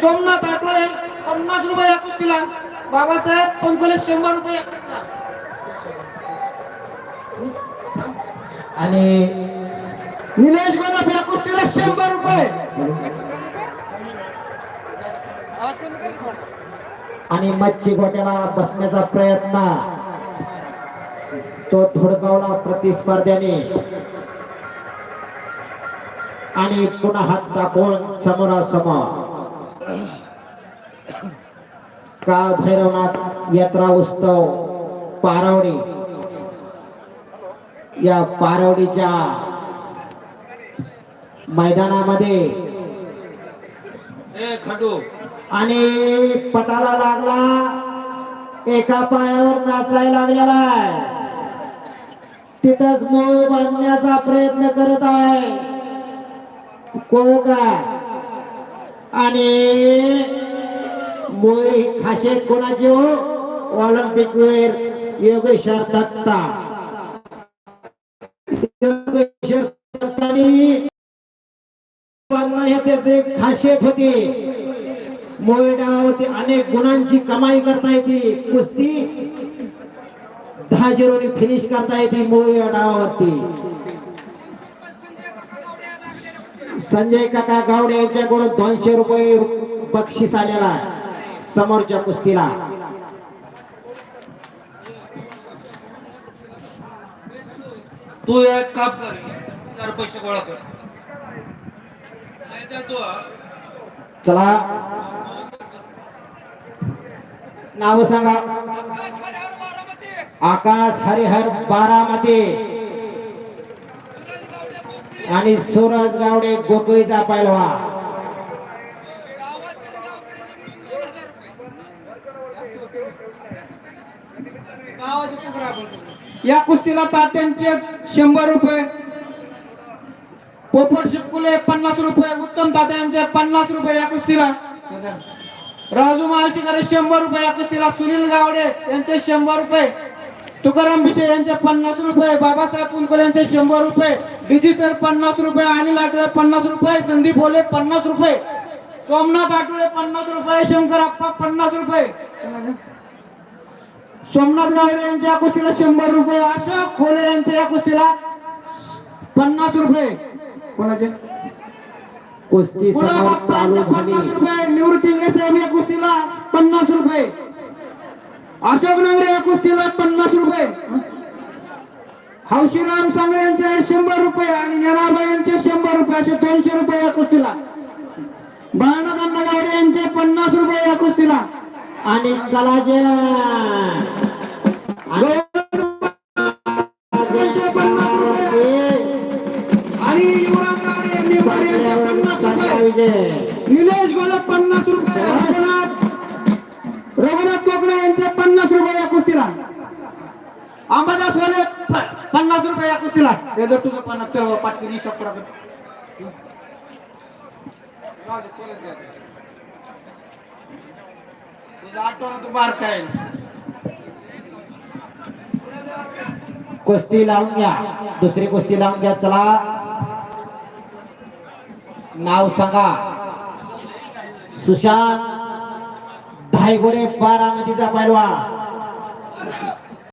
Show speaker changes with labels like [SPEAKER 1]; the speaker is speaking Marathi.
[SPEAKER 1] सोमनाथ आठवले पन्नास रुपये या कुस्तीला. बाबासाहेब पंकोले शंभर रुपये.
[SPEAKER 2] आणि
[SPEAKER 1] निलेश गोलाप या कुस्तीला शंभर रुपये.
[SPEAKER 2] आणि मच्छी गोट्याला बसण्याचा प्रयत्न. तो धुडकावला प्रतिस्पर्ध्याने. आणि पुन्हा हात टाकून समोरासमोर. काल भैरवनाथ यात्रा उत्सव पारवडी या पारवडीच्या मैदानामध्ये आणि पटाला लागला. एका पायावर नाचायला लागलेला आहे. तिथंच मूळ बांधण्याचा प्रयत्न करत आहे. कोण काय आणि मोई खाशे कोणाचे हो? ऑलिम्पिक वेर योगेश्वर दत्ता. योगेश्वर दत्तानी त्याचे खासियत होती. मोळे डावावरती अनेक गुणांची कमाई करता येते. कुस्ती दहा झिरोनी फिनिश करता येते मोई या डावावरती संजय काका गावडे यांच्याकडून दोनशे रुपये बक्षीस आलेला आहे. समोरच्या कुस्तीला.
[SPEAKER 1] तू एक काम कर चार पैसे गोळा कर. नाही तर तू
[SPEAKER 2] चला. नाव सांगा. आकाश हरिहर बारामती. आणि सूरज गावडे गोकळीचा पैलवा
[SPEAKER 1] या कुस्तीला तात्यांचे शंभर रुपये. पोपट शिपकुले पन्नास रुपये. उत्तम तात्यांचे पन्नास रुपये या कुस्तीला. राजू महाशिकारे शंभर रुपये या कुस्तीला. सुनील गावडे यांचे शंभर रुपये. तुकाराम भिशे यांचे पन्नास रुपये. बाबासाहेब कुंकोले यांचे शंभर रुपये. डीजी सर पन्नास रुपये अनिल आठवले पन्नास रुपये संदीप ओले पन्नास रुपये सोमनाथ आठवले पन्नास रुपये शंकर अप्पा पन्नास रुपये. सोमनाथ गावडे यांच्या कुस्तीला शंभर रुपये अशोक खोले यांच्या या कुस्तीला पन्नास रुपये. कोणाचे?
[SPEAKER 2] कुस्ती समोर चालू झाली.
[SPEAKER 1] पन्नास रुपये निवृत्ती साहेब या कुस्तीला पन्नास रुपये. अशोक नगरे या कुस्तीला पन्नास रुपये. हौशीराम सांगळे यांचे शंभर रुपये आणि जनाबा यांचे शंभर रुपये असे दोनशे रुपये या कुस्तीला. बाळानाथ गावडे यांचे पन्नास रुपये या कुस्तीला.
[SPEAKER 2] आणि कलाजे.
[SPEAKER 1] आणि युवराज गावडे पन्नास रुपये. निलेश पन्नास रुपये रघुनाथ कोकणे यांचे पन्नास रुपये या कुस्तीला. अंबादास वाले पन्नास रुपये या कुस्तीला. हे जर तुझं पन्नास चल पाचशे हिशोब करा आठवण तू बार काय.
[SPEAKER 2] कुस्ती लावून घ्या. दुसरी कुस्ती लावून घ्या. चला. नाव सांगा. सुशांत धायगुडे बारामतीचा पैलवान.